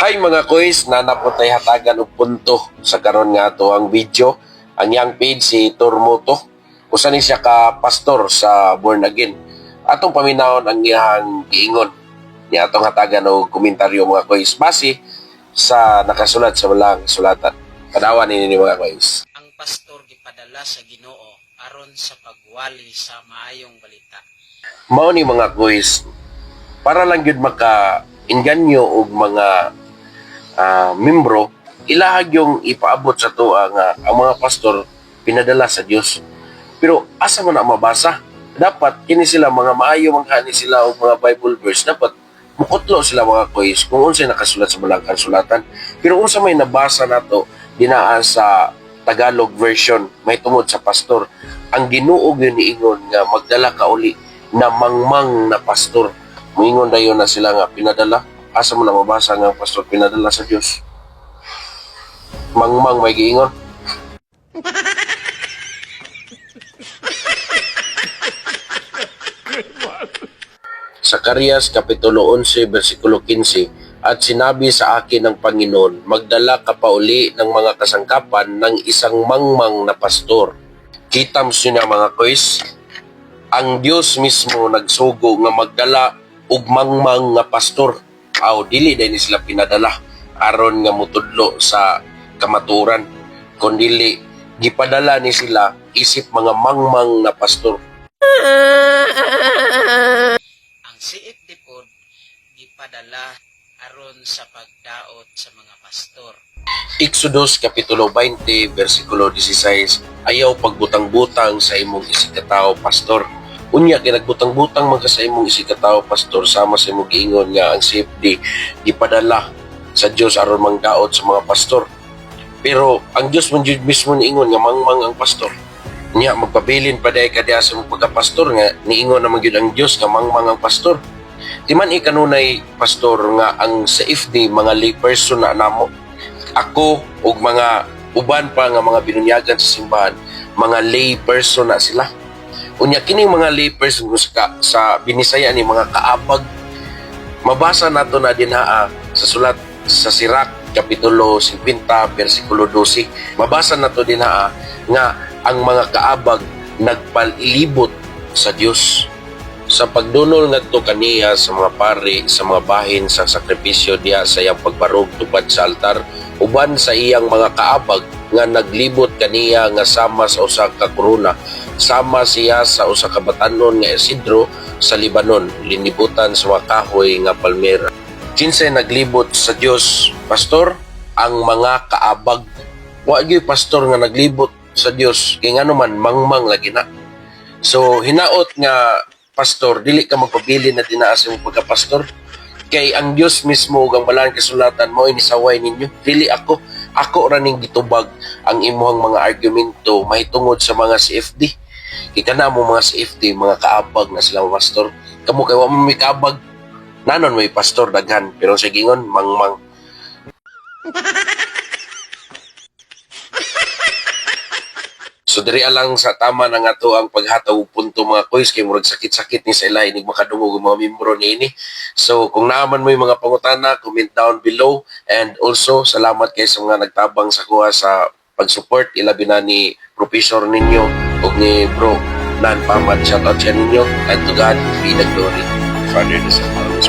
Hi mga kuys, nanapotay hatagan og punto sa karon nga ato ang video. Ang yang page si Turmoto. Usa ni siya ka pastor sa Born Again. Atong paminawon ang iyang giingon. Niya atong hatagan og komentaryo mga kuys base sa nakasulat sa walang sulatan. Padawan ni ni mga kuys. ang pastor gipadala sa Ginoo aron sa pagwali sa maayong balita. Mao ni mga kuys para lang gyud maka inganyo og mga ah, membro ilahag yung ipaabot sa tuwa nga ang mga pastor pinadala sa Dios. Pero asa mo na mabasa? Dapat kini sila mga maayo manghani sila og mga Bible verse dapat mukutlo sila mga kuys kung unsay nakasulat sa balangkan sulatan. Pero unsa may nabasa nato dinaan sa Tagalog version may tungod sa pastor ang Ginoo gyud niingon nga magdala ka uli na mangmang na pastor moingon dayon na sila nga pinadala asa mo na mabasa nga pastor pinadala sa Dios mangmang may giingon Sakarias Kapitulo 11 versikulo 15 At sinabi sa akin ng Panginoon, magdala ka pa uli ng mga kasangkapan ng isang mangmang na pastor. Kita mo siya mga kois, ang Dios mismo nagsugo nga magdala og mangmang nga pastor. Aw dili dahil sila pinadala aron nga mutudlo sa kamaturan kundili gipadala ni sila isip mga mangmang na pastor. Ang CFD pod gipadala aron sa pagdaot sa mga pastor. Exodus Kapitulo 20, versikulo 16, Ayaw pagbutang-butang sa imong isikatao, pastor. Unya, kinagbutang-butang man sa imong isikatao, pastor, sama sa imong giingon nga ang CFD, gipadala sa Dios aron mangdaot sa mga pastor. Pero ang Dios man jud mismo niingon nga mangmang ang pastor. Nya magpabilin pa dai ka diha sa imong pagka-pastor nga niingon naman gyud ang Dios nga mangmang ang pastor. Di man ikanunay pastor nga ang CFD mga lay person na namo ako ug mga uban pa nga mga binunyagan sa simbahan mga lay person na sila unya kini mga kung sa, sa binisaya ni mga kaabag mabasa nato na dinhaa sa sulat sa Sirak kapitulo 50 bersikulo 12 mabasa nato dinhaa nga ang mga kaabag nagpalilibot sa Dios sa pagdunol ngadto kaniya sa mga pari sa mga bahin sa sakripisyo diya sa iyang pagbarog tupad sa altar uban sa iyang mga kaabag nga naglibot kaniya nga sama sa usa ka korona. Sama siya sa usa ka batanon nga Isidro sa Libanon linibutan sa mga kahoy nga palmera. Kinsay naglibot sa Dios pastor ang mga kaabag wa gyud pastor nga naglibot sa Dios kay ngano man mangmang lagi na. So hinaot nga pastor dili ka magpabili na tinaas imong pagka-pastor kay ang Dios mismo ug ang balang kasulatan mo inisaway ninyo. Dili ako ako ra ning gitubag ang imuhang mga argumento mahitungod sa mga CFD kay kana mo mga CFD mga kaabag na sila pastor. Kamo kay wa mo may kaabag nanon may pastor daghan. Pero sa gingon mangmang So diri lang sa tama na nga to ang paghataw og punto mga kuys kay murag sakit-sakit ni sa ila inig makadungog mga membro niini. So kung naaman mo yung mga pangutana, comment down below and also salamat kay sa mga nagtabang sa kuha sa pag-support ilabi na ni professor ninyo ug ni bro Nan Pamad shoutout sa ninyo and to God be the glory. Father, the Holy